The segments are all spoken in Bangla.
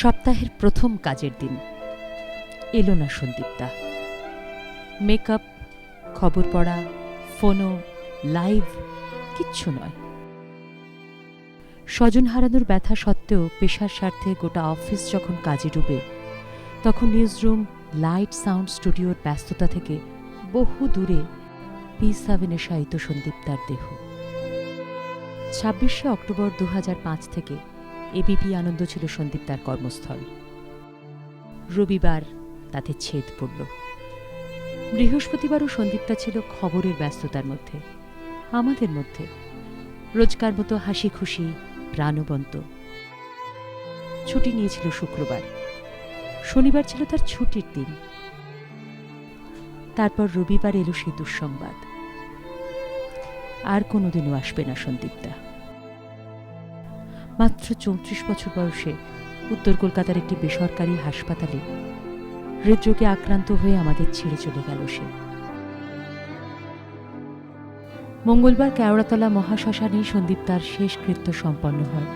সপ্তাহের প্রথম কাজের দিন। এলো না সন্দীপদা। মেকআপ, খবর পড়া ফোনো লাইভ, কিচ্ছু নয়। স্বজন হারানোর ব্যথা সত্ত্বেও পেশার স্বার্থে গোটা অফিস যখন কাজে ডুবে, তখন নিউজরুম লাইট সাউন্ড স্টুডিওর ব্যস্ততা থেকে বহু দূরে পি সেভেনে শায়িত সন্দীপদার দেহ। ছাব্বিশে অক্টোবর দু হাজার পাঁচ থেকে এবিপি আনন্দ ছিল সন্দীপদার কর্মস্থল। রবিবার তাতে ছেদ পড়ল। বৃহস্পতিবারও সন্দীপদা ছিল খবরের ব্যস্ততার মধ্যে, আমাদের মধ্যে। রোজকার মতো হাসি খুশি প্রাণবন্ত। ছুটি নিয়েছিল শুক্রবার। শনিবার ছিল তার ছুটির দিন। তারপর রবিবার এলো সেই দুঃসংবাদ। আর কোনোদিনও আসবে না সন্দীপদা মাত্র চৌত্রিশ বছর বয়সে উত্তর কলকাতার একটি বেসরকারি হাসপাতালে হৃদরোগে আক্রান্ত হয়ে আমাদের ছেড়ে চলে গেল সে। মঙ্গলবার কেওড়াতলা মহাশ্মশানেই সন্দীপ তার শেষ কৃত্য সম্পন্ন হয়।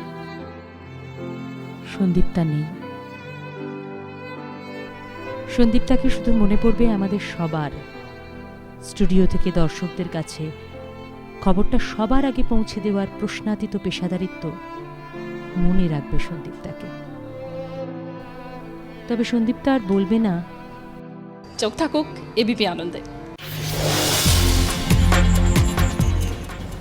সন্দীপতা নেই। সন্দীপতাকে শুধু মনে পড়বে আমাদের সবার। স্টুডিও থেকে দর্শকদের কাছে খবরটা সবার আগে পৌঁছে দেওয়ার প্রশ্নাতীত পেশাদারিত্ব মনে রাখবে সন্দীপতাকে তবে সন্দীপতা আর বলবে না। চোখ থাকুক এবিপি আনন্দে।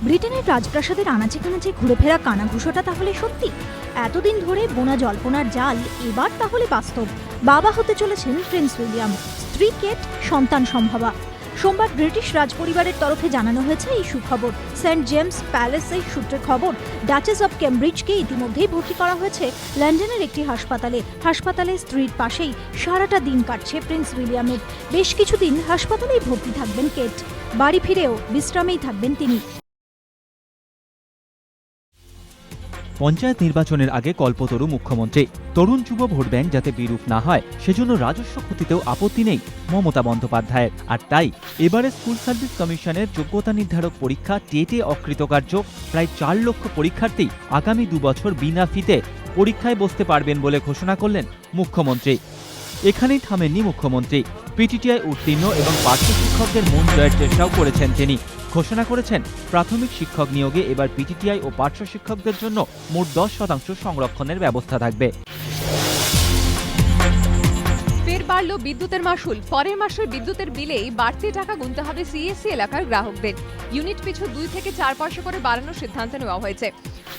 ব্রিটেনের রাজপ্রাসাদের আনাচে কানাচে ঘুরে ফেরা কানাঘুষোটা তাহলে সত্যি? এতদিন ধরে বোনা জল্পনার জাল এবার তাহলে বাস্তব। বাবা হতে চলেছেন প্রিন্স উইলিয়াম। স্ত্রী কেট সন্তান সম্ভবা। সোমবার ব্রিটিশ রাজপরিবারের তরফে জানানো হয়েছে এই সুখবর। সেন্ট জেমস প্যালেসের সূত্রে খবর ডাচেস অব ক্যামব্রিজকে ইতিমধ্যেই ভর্তি করা হয়েছে লন্ডনের একটি হাসপাতালে। হাসপাতালে স্ত্রীর পাশেই সারাটা দিন কাটছে প্রিন্স উইলিয়ামের। বেশ কিছুদিন হাসপাতালেই ভর্তি থাকবেন কেট। বাড়ি ফিরেও বিশ্রামেই থাকবেন তিনি। পঞ্চায়েত নির্বাচনের আগে কল্পতরু মুখ্যমন্ত্রী। তরুণ যুব ভোট ব্যাংক যাতে বিরূপ না হয়, সেজন্য রাজস্ব ক্ষতিতেও আপত্তি নেই মমতা বন্দ্যোপাধ্যায়ের। আর তাই এবারে স্কুল সার্ভিস কমিশনের যোগ্যতা নির্ধারক পরীক্ষা টেটে অকৃতকার্য। প্রায় চার লক্ষ পরীক্ষার্থী আগামী দুবছর বিনা ফিতে পরীক্ষায় বসতে পারবেন বলে ঘোষণা করলেন মুখ্যমন্ত্রী। এখানেই থামেননি মুখ্যমন্ত্রী। পিটিটিআই উত্তীর্ণ এবং পার্শ্ব শিক্ষকদের মন জয়ের চেষ্টাও করেছেন তিনি। ঘোষণা করেছেন, প্রাথমিক শিক্ষক নিয়োগে এবার পিটিটিআই ও পার্শ্ব শিক্ষকদের জন্য মোট দশ শতাংশ সংরক্ষণের ব্যবস্থা থাকবে। ফের বাড়ল বিদ্যুতের মাসুল পরের মাসের বিদ্যুতের বিলেই বাড়তি টাকা গুনতে হবে সিএসসি এলাকার গ্রাহকদের। ইউনিট পিছু দুই থেকে চার পয়সা করে বাড়ানোর সিদ্ধান্ত নেওয়া হয়েছে।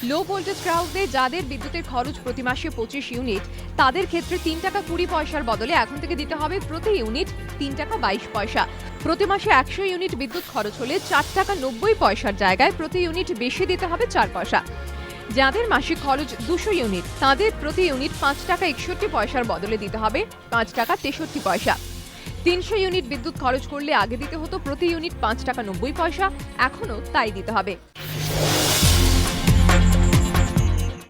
লো ভোল্টেজ গ্রাহকদের যাদের বিদ্যুতের খরচ প্রতি মাসে পঁচিশ ইউনিট তাদের ক্ষেত্রে তিন টাকা কুড়ি পয়সার বদলে এখন থেকে দিতে হবে প্রতি ইউনিট তিন টাকা বাইশ পয়সা। প্রতি মাসে একশো ইউনিট বিদ্যুৎ খরচ হলে চার টাকা নব্বই পয়সার জায়গায় প্রতি ইউনিট বেশি দিতে হবে চার পয়সা। যাদের মাসিক খরচ দুশো ইউনিট তাদের প্রতি ইউনিট পাঁচ টাকা একষট্টি পয়সার বদলে দিতে হবে পাঁচ টাকা তেষট্টি পয়সা। তিনশো ইউনিট বিদ্যুৎ খরচ করলে আগে দিতে হতো প্রতি ইউনিট পাঁচ টাকা নব্বই পয়সা, এখনও তাই দিতে হবে।